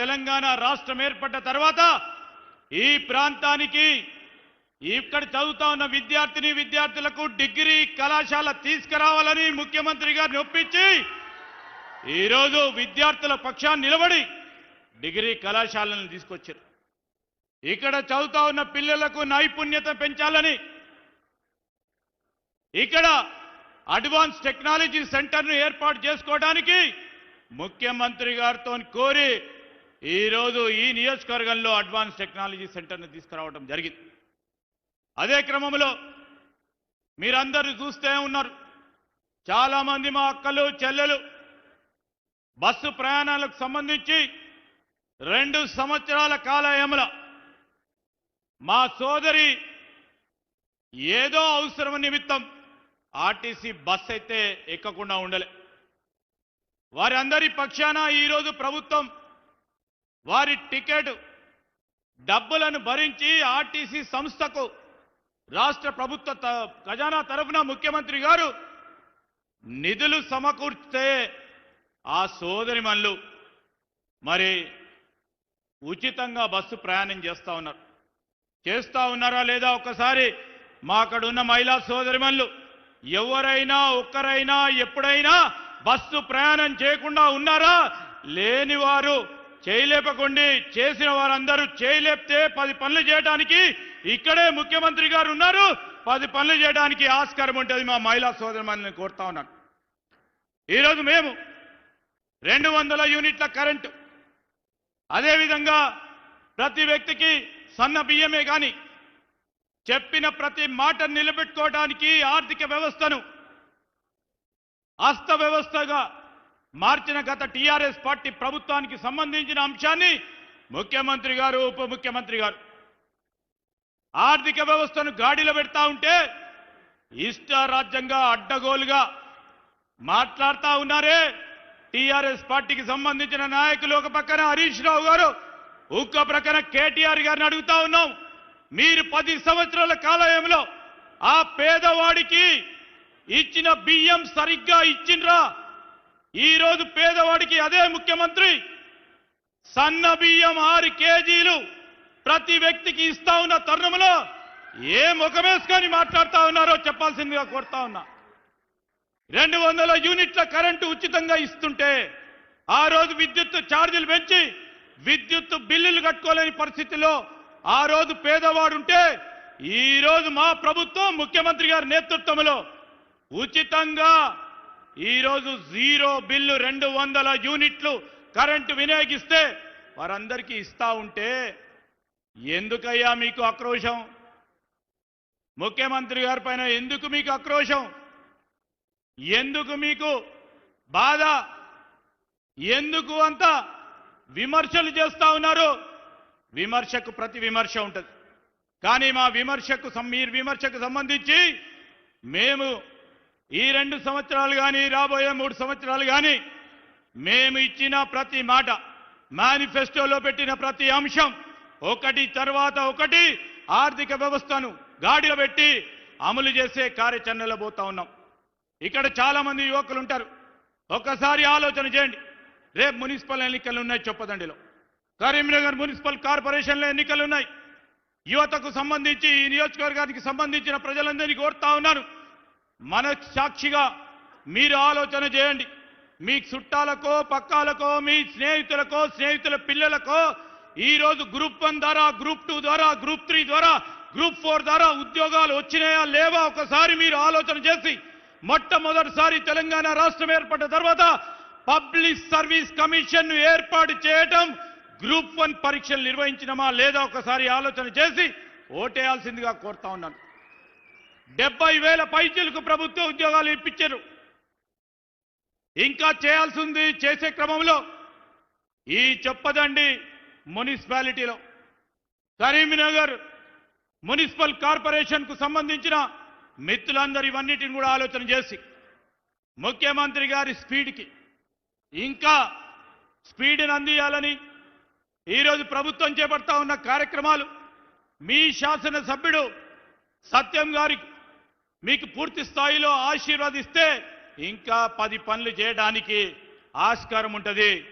తెలంగాణ రాష్ట్రం ఏర్పడ్డ తర్వాత ఈ ప్రాంతానికి ఇక్కడ చదువుతా ఉన్న విద్యార్థిని విద్యార్థులకు డిగ్రీ కళాశాల తీసుకురావాలని ముఖ్యమంత్రి గారిని ఒప్పించి ఈరోజు విద్యార్థుల పక్షాన్ని నిలబడి డిగ్రీ కళాశాలను తీసుకొచ్చారు. ఇక్కడ చదువుతా ఉన్న పిల్లలకు నైపుణ్యత పెంచాలని ఇక్కడ అడ్వాన్స్ టెక్నాలజీ సెంటర్ను ఏర్పాటు చేసుకోవడానికి ముఖ్యమంత్రి గారితో కోరి ఈరోజు ఈ నియోజకవర్గంలో అడ్వాన్స్ టెక్నాలజీ సెంటర్ను తీసుకురావడం జరిగింది. అదే క్రమంలో మీరందరూ చూస్తే ఉన్నారు. చాలామంది మా అక్కలు చెల్లెలు బస్సు ప్రయాణాలకు సంబంధించి రెండు సంవత్సరాల కాలయముల మా సోదరి ఏదో అవసరం నిమిత్తం ఆర్టీసీ బస్ అయితే ఎక్కకుండా ఉండలే. వారందరి పక్షాన ఈరోజు ప్రభుత్వం వారి టికెట్ డబ్బులను భరించి ఆర్టీసీ సంస్థకు రాష్ట్ర ప్రభుత్వ త- ఖజానా తరఫున ముఖ్యమంత్రి గారు నిధులు సమకూర్చితే ఆ సోదరి మనులు మరి ఉచితంగా బస్సు ప్రయాణం చేస్తా ఉన్నారు. చేస్తా ఉన్నారా లేదా ఒకసారి మా అక్కడ ఉన్న మహిళా సోదరిమణులు ఎవరైనా ఒక్కరైనా ఎప్పుడైనా బస్సు ప్రయాణం చేయకుండా ఉన్నారా? లేని వారు చేయలేపకుండి చేసిన వారందరూ చేయలేపితే పది పనులు చేయడానికి ఇక్కడే ముఖ్యమంత్రి గారు ఉన్నారు. పది పనులు చేయడానికి ఆస్కారం ఉంటుంది మా మహిళా సోదరమని కోరుతా ఉన్నాను. ఈరోజు మేము రెండు వందల యూనిట్ల కరెంటు అదేవిధంగా ప్రతి వ్యక్తికి సన్న బియ్యమే కానీ చెప్పిన ప్రతి మాట నిలబెట్టుకోవడానికి ఆర్థిక వ్యవస్థను అస్త వ్యవస్థగా మార్చిన గత టీఆర్ఎస్ పార్టీ ప్రభుత్వానికి సంబంధించిన అంశాన్ని ముఖ్యమంత్రి గారు ఉప ముఖ్యమంత్రి గారు ఆర్థిక వ్యవస్థను గాడిలో పెడతా ఉంటే ఇష్టారాజ్యంగా అడ్డగోలుగా మాట్లాడుతూ ఉన్నారే. టీఆర్ఎస్ పార్టీకి సంబంధించిన నాయకులు ఒక పక్కన హరీష్ రావు గారు ఇంకో ప్రక్కన కేటీఆర్ గారిని అడుగుతా ఉన్నాం. మీరు పది సంవత్సరాల కాలయంలో ఆ పేదవాడికి ఇచ్చిన బియ్యం సరిగ్గా ఇచ్చిండ్రా? ఈరోజు పేదవాడికి అదే ముఖ్యమంత్రి. సన్న బియ్యం ఆరు కేజీలు ప్రతి వ్యక్తికి ఇస్తా ఉన్న తరుణంలో ఏ ముఖమేసుకొని మాట్లాడుతా ఉన్నారో చెప్పాల్సిందిగా కోరుతా ఉన్నా. రెండు వందల యూనిట్ల కరెంటు ఉచితంగా ఇస్తుంటే ఆ రోజు విద్యుత్ ఛార్జీలు పెంచి విద్యుత్ బిల్లులు కట్టుకోలేని పరిస్థితిలో ఆ రోజు పేదవాడుంటే ఈరోజు మా ప్రభుత్వం ముఖ్యమంత్రి గారి నేతృత్వంలో ఉచితంగా ఈరోజు జీరో బిల్లు రెండు వందల యూనిట్లు కరెంటు వినియోగిస్తే వారందరికీ ఇస్తా ఉంటే ఎందుకయ్యా మీకు ఆక్రోశం? ముఖ్యమంత్రి గారి పైన ఎందుకు మీకు ఆక్రోశం? ఎందుకు మీకు బాధ? ఎందుకు అంత విమర్శలు చేస్తా ఉన్నారు? విమర్శకు ప్రతి విమర్శ ఉంటుంది. కానీ మా విమర్శకు మీ విమర్శకు సంబంధించి మేము ఈ రెండు సంవత్సరాలు కానీ రాబోయే మూడు సంవత్సరాలు కానీ మేము ఇచ్చిన ప్రతి మాట మేనిఫెస్టోలో పెట్టిన ప్రతి అంశం ఒకటి తర్వాత ఒకటి ఆర్థిక వ్యవస్థను గాడిలో పెట్టి అమలు చేసే కార్యాచరణలో పోతా ఉన్నాం. ఇక్కడ చాలా మంది యువకులు ఉంటారు. ఒక్కసారి ఆలోచన చేయండి. రేపు మున్సిపల్ ఎన్నికలు ఉన్నాయి చొప్పదండిలో. కరీంనగర్ మున్సిపల్ కార్పొరేషన్లో ఎన్నికలు ఉన్నాయి. యువతకు సంబంధించి ఈ నియోజకవర్గానికి సంబంధించిన ప్రజలందరినీ కోరుతా ఉన్నాను. మన సాక్షిగా మీరు ఆలోచన చేయండి. మీ చుట్టాలకో పక్కాలకో మీ స్నేహితులకో స్నేహితుల పిల్లలకో ఈరోజు గ్రూప్ వన్ ద్వారా గ్రూప్ టూ ద్వారా గ్రూప్ త్రీ ద్వారా గ్రూప్ ఫోర్ ద్వారా ఉద్యోగాలు వచ్చినాయా లేవా ఒకసారి మీరు ఆలోచన చేసి మొట్టమొదటిసారి తెలంగాణ రాష్ట్రం ఏర్పడిన తర్వాత పబ్లిక్ సర్వీస్ కమిషన్ ఏర్పాటు చేయటం గ్రూప్ వన్ పరీక్షలు నిర్వహించినమా లేదా ఒకసారి ఆలోచన చేసి ఓటేయాల్సిందిగా కోరుతా ఉన్నాను. డెబ్బై వేల పైచీలకు ప్రభుత్వ ఉద్యోగాలు ఇప్పించారు. ఇంకా చేయాల్సింది చేసే క్రమంలో ఈ చొప్పదండి మున్సిపాలిటీలో. కరీంనగర్ మున్సిపల్ కార్పొరేషన్కు సంబంధించిన మిత్రులందరూ ఇవన్నిటిని కూడా ఆలోచన చేసి ముఖ్యమంత్రి గారి స్పీడ్కి ఇంకా స్పీడ్ని అందియాలని ఈరోజు ప్రభుత్వం చేపడతా ఉన్న కార్యక్రమాలు మీ శాసనసభ్యుడు సత్యం గారికి మీకు పూర్తి స్థాయిలో ఆశీర్వదిస్తే ఇంకా పది పనులు చేయడానికి ఆస్కారం ఉంటుంది.